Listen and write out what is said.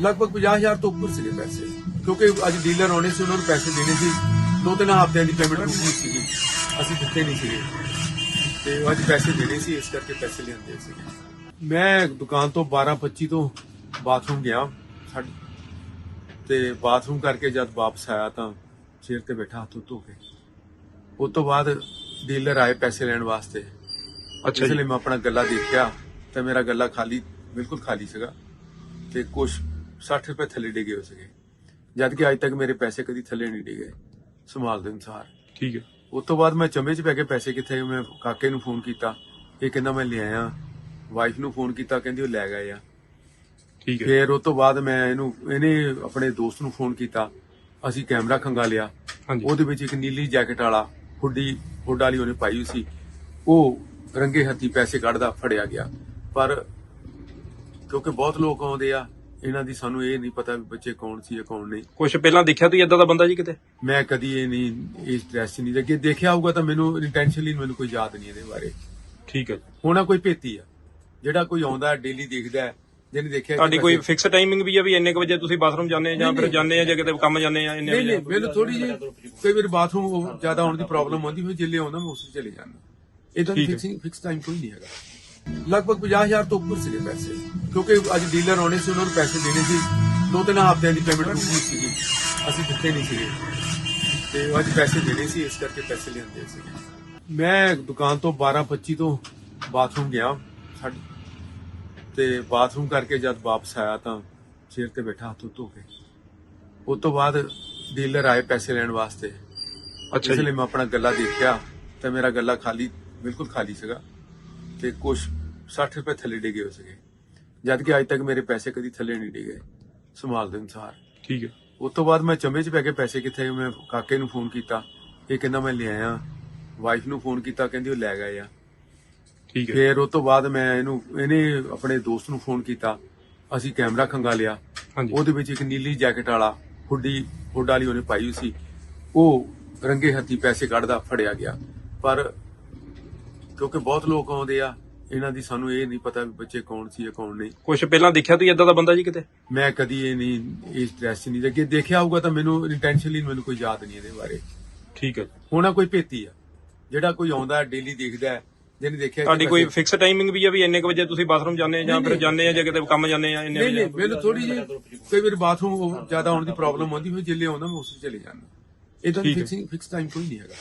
ਲਗਭਗ 50000 ਤੋਂ ਉੱਪਰ ਸੀਗੇ ਪੈਸੇ। ਕਿਉਂਕਿ ਅੱਜ ਡੀਲਰ ਆਉਣੇ ਸੀ ਉਹਨਾਂ ਨੂੰ ਪੈਸੇ ਦੇਣੇ ਸੀ। ਦੋ ਤਿੰਨ ਹਫ਼ਤਿਆਂ ਦੀ ਪੇਮੈਂਟ ਰੁਕੀ ਸੀਗੀ। ਅਸੀਂ ਦਿੱਤੇ ਨਹੀਂ ਸੀਗੇ। ਤੇ ਅੱਜ ਪੈਸੇ ਦੇਣੇ ਸੀ ਇਸ ਕਰਕੇ ਪੈਸੇ ਲਿਆਂਦੇ ਸੀਗੇ। ਮੈਂ ਦੁਕਾਨ ਤੋਂ 12:25 ਤੋਂ ਬਾਥਰੂਮ ਗਿਆ। ਤੇ ਬਾਥਰੂਮ ਕਰਕੇ ਜਦ ਵਾਪਸ ਆਇਆ ਤਾਂ ਚੇਅਰ ਤੇ ਬੈਠਾ ਹੱਥ ਧੋ ਕੇ। ਉਸ ਤੋਂ ਬਾਅਦ ਡੀਲਰ ਆਏ ਪੈਸੇ ਲੈਣ ਵਾਸਤੇ। ਅੱਛਾ ਇਸ ਲਈ ਮੈਂ ਆਪਣਾ ਗੱਲਾ ਦੇਖਿਆ। ਤੇ ਮੇਰਾ ਗੱਲਾ ਖਾਲੀ ਬਿਲਕੁਲ ਖਾਲੀ ਸੀਗਾ। ਤੇ ਕੁਝ 60 ਰੁਪਏ ਥੱਲੇ ਡਿੱਗੇ ਹੋਏ ਸੀਗੇ। ਜਦ ਕਿ ਅੱਜ ਤੱਕ ਮੇਰੇ ਪੈਸੇ ਕਦੀ ਥੱਲੇ ਨਹੀਂ ਡਿੱਗੇ। ਸੰਭਾਲ ਦੇ ਅਨੁਸਾਰ। ਠੀਕ ਹੈ। ਉਸ ਤੋਂ ਬਾਅਦ ਮੈਂ ਚੰਬੇ 'ਚ ਪੈ ਕੇ ਪੈਸੇ ਕਿੱਥੇ ਮੈਂ ਕਾਕੇ ਨੂੰ ਫੋਨ ਕੀਤਾ। ਇਹ ਕਹਿੰਦਾ ਮੈਂ ਲੈ ਆਇਆ। ਵਾਈਫ ਨੂੰ ਫੋਨ ਕੀਤਾ ਕਹਿੰਦੀ ਉਹ ਲੈ ਗਏ ਆ। ਠੀਕ ਹੈ। ਫਿਰ ਉਸ ਤੋਂ ਬਾਅਦ ਮੈਂ ਇਹਨੂੰ ਇਹਨੇ ਆਪਣੇ ਦੋਸਤ ਨੂੰ ਫੋਨ ਕੀਤਾ। ਅਸੀਂ ਕੈਮਰਾ ਖੰਗਾ ਲਿਆ। ਉਹਦੇ ਵਿੱਚ ਇੱਕ ਨੀਲੀ ਜੈਕਟ ਵਾਲਾ ਹੁੱਡੀ ਹੁੱਡ ਵਾਲੀ ਉਹਨੇ ਪਾਈ ਹੋਈ ਸੀ। ਉਹ ਰੰਗੇ ਹੱਥੀ ਪੈਸੇ ਕੱਢਦਾ ਫੜਿਆ ਗਿਆ। ਪਰ ਕਿਉਂਕਿ ਬਹੁਤ ਲੋਕ ਆਉਂਦੇ ਆ ਇਹਨਾਂ ਦੀ ਸਾਨੂੰ ਇਹ ਨਹੀਂ ਪਤਾ ਵੀ ਬੱਚੇ ਕੌਣ ਸੀ ਜਾਂ ਕੌਣ ਨਹੀਂ। ਕੁਝ ਪਹਿਲਾਂ ਦੇਖਿਆ ਤੁਸੀਂ ਇਦਾਂ ਦਾ ਬੰਦਾ ਜੀ ਕਿਤੇ? ਮੈਂ ਕਦੀ ਇਹ ਨਹੀਂ ਇਸ ਡਰੈਸ ਨਹੀਂ ਦੇਖਿਆ ਦੇਖਿਆ ਹੋਊਗਾ ਤਾਂ ਮੈਨੂੰ ਇੰਟੈਂਸ਼ਨਲੀ ਮੈਨੂੰ ਕੋਈ ਯਾਦ ਨਹੀਂ ਇਹਦੇ ਬਾਰੇ। ਠੀਕ ਹੈ। ਹੋਣਾ ਕੋਈ ਭੇਤੀ ਆ। ਜਿਹੜਾ ਕੋਈ ਆਉਂਦਾ ਡੇਲੀ ਦੇਖਦਾ ਜਿਹਨੇ ਦੇਖਿਆ ਤੁਹਾਡੀ ਕੋਈ ਫਿਕਸ ਟਾਈਮਿੰਗ ਵੀ ਆ ਵੀ ਇੰਨੇ ਕੁ ਵਜੇ ਤੁਸੀਂ ਬਾਥਰੂਮ ਜਾਂਦੇ ਆ ਜਾਂ ਫਿਰ। ਜਾਂਦੇ ਆ ਜਾਂ ਕਿਤੇ ਕੰਮ ਜਾਂਦੇ ਆ ਇੰਨੇ ਵਜੇ? ਨਹੀਂ ਮੈਨੂੰ ਥੋੜੀ ਜਿਹੀ ਕਈ ਵਾਰ ਬਾਥਰੂਮ ਜ਼ਿਆਦਾ ਆਉਣ ਦੀ ਪ੍ਰੋਬਲਮ ਆਉਂਦੀ ਫਿਰ ਜਿੱਲੇ ਆਉਂਦਾ ਮੈਂ ਉਸ ਵਿੱਚ ਚਲੇ ਜਾਂਦਾ। ਹੈ। ਫਿਕਸਿੰਗ ਫਿਕਸ ਟਾਈਮ ਕੋਈ ਨਹੀਂ ਹੈਗਾ। ਲਗਭਗ 50000 ਤੋਂ ਉੱਪਰ ਸੀਗੇ ਪੈਸੇ। ਕਿਉਂਕਿ ਅੱਜ ਡੀਲਰ ਆਉਣੇ ਸੀ ਉਹਨਾਂ ਨੂੰ ਪੈਸੇ ਦੇਣੇ ਸੀ। ਦੋ ਤਿੰਨ ਹਫ਼ਤਿਆਂ ਦੀ ਪੇਮੈਂਟ ਰੁਕੀ ਸੀਗੀ। ਅਸੀਂ ਦਿੱਤੇ ਨਹੀਂ ਸੀਗੇ। ਤੇ ਅੱਜ ਪੈਸੇ ਦੇਣੇ ਸੀ ਇਸ ਕਰਕੇ ਪੈਸੇ ਲਿਆਂਦੇ ਸੀਗੇ ਮੈਂ ਦੁਕਾਨ ਤੋਂ 12:25 ਤੋਂ ਬਾਥਰੂਮ ਗਿਆ। ਤੇ ਬਾਥਰੂਮ ਕਰਕੇ ਜਦ ਵਾਪਸ ਆਇਆ ਤਾਂ ਚੇਅਰ ਤੇ ਬੈਠਾ ਹੱਥ ਧੋ ਕੇ। ਉਸ ਤੋਂ ਬਾਅਦ ਡੀਲਰ ਆਏ ਪੈਸੇ ਲੈਣ ਵਾਸਤੇ। ਅੱਛਾ ਇਸ ਲਈ ਮੈਂ ਆਪਣਾ ਗੱਲਾ ਦੇਖਿਆ। ਤੇ ਮੇਰਾ ਗੱਲਾ ਖਾਲੀ ਬਿਲਕੁਲ ਖਾਲੀ ਸੀਗਾ। ਤੇ ਕੁਝ 60 ਰੁਪਏ ਥੱਲੇ ਡਿੱਗੇ ਹੋਏ ਸੀਗੇ। ਜਦ ਕਿ ਅੱਜ ਤੱਕ ਮੇਰੇ ਪੈਸੇ ਕਦੀ ਥੱਲੇ ਨਹੀਂ ਡਿੱਗੇ। ਸੰਭਾਲ ਦੇ ਅਨੁਸਾਰ। ਠੀਕ ਹੈ। ਉਸ ਤੋਂ ਬਾਅਦ ਮੈਂ ਚੰਬੇ 'ਚ ਪੈ ਕੇ ਪੈਸੇ ਕਿੱਥੇ ਮੈਂ ਕਾਕੇ ਨੂੰ ਫੋਨ ਕੀਤਾ। ਇਹ ਕਹਿੰਦਾ ਮੈਂ ਲੈ ਆਇਆ। ਵਾਈਫ ਨੂੰ ਫੋਨ ਕੀਤਾ ਕਹਿੰਦੀ ਉਹ ਲੈ ਗਏ ਆ ਠੀਕ ਹੈ। ਫਿਰ ਉਸ ਤੋਂ ਬਾਅਦ ਮੈਂ ਇਹਨੂੰ ਇਹਨੇ ਆਪਣੇ ਦੋਸਤ ਨੂੰ ਫੋਨ ਕੀਤਾ। ਅਸੀਂ ਕੈਮਰਾ ਖੰਗਾ ਲਿਆ। ਉਹਦੇ ਵਿੱਚ ਇੱਕ ਨੀਲੀ ਜੈਕਟ ਵਾਲਾ ਹੁੱਡੀ ਹੁੱਡ ਵਾਲੀ ਉਹਨੇ ਪਾਈ ਹੋਈ ਸੀ। ਉਹ ਰੰਗੇ ਹੱਥੀ ਪੈਸੇ ਕੱਢਦਾ ਫੜਿਆ ਗਿਆ। ਪਰ ਕਿਉਂਕਿ ਬਹੁਤ ਲੋਕ ਆਉਂਦੇ ਆ ਇਹਨਾਂ ਦੀ ਸਾਨੂੰ ਇਹ ਨਹੀਂ ਪਤਾ ਵੀ ਬੱਚੇ ਕੌਣ ਸੀ ਜਾਂ ਕੌਣ ਨਹੀਂ। ਕੁਝ ਪਹਿਲਾਂ ਦੇਖਿਆ ਤੁਸੀਂ ਇਦਾਂ ਦਾ ਬੰਦਾ ਜੀ ਕਿਤੇ? ਮੈਂ ਕਦੀ ਇਹ ਨਹੀਂ ਇਸ ਡਰੈਸ ਨਹੀਂ ਦੇਖਿਆ। ਦੇਖਿਆ ਹੋਊਗਾ ਤਾਂ ਮੈਨੂੰ ਇੰਟੈਂਸ਼ਨਲੀ ਮੈਨੂੰ ਕੋਈ ਯਾਦ ਨਹੀਂ ਇਹਦੇ ਬਾਰੇ। ਠੀਕ ਹੈ। ਹੋਣਾ ਕੋਈ ਭੇਤੀ ਆ। ਜਿਹੜਾ ਕੋਈ ਆਉਂਦਾ ਡੇਲੀ ਦੇਖਦਾ ਹੈ, ਜਿਹਨੇ ਦੇਖਿਆ ਤੁਹਾਡੀ ਕੋਈ ਫਿਕਸ ਟਾਈਮਿੰਗ ਵੀ ਆ ਵੀ ਇੰਨੇ ਕੁ ਵਜੇ ਤੁਸੀਂ ਬਾਥਰੂਮ ਜਾਂਦੇ ਆ ਜਾਂ ਫਿਰ। ਜਾਂਦੇ ਆ ਜਾਂ ਕਿਤੇ ਕੰਮ ਜਾਂਦੇ ਆ ਇੰਨੇ ਨਹੀਂ ਵਜੇ? ਨਹੀਂ ਮੈਨੂੰ ਥੋੜੀ ਜਿਹੀ ਕਈ ਵਾਰ ਬਾਥਰੂਮ ਜ਼ਿਆਦਾ ਆਉਣ ਦੀ ਪ੍ਰੋਬਲਮ ਆਉਂਦੀ ਫਿਰ ਜਿੱਲੇ ਆਉਂਦਾ ਮੈਂ ਉਸ ਵਿੱਚ ਚਲੇ ਜਾਂਦਾ। ਹੈ। ਫਿਕਸਿੰਗ ਫਿਕਸ ਟਾਈਮ ਕੋਈ ਨਹੀਂ ਹੈਗਾ।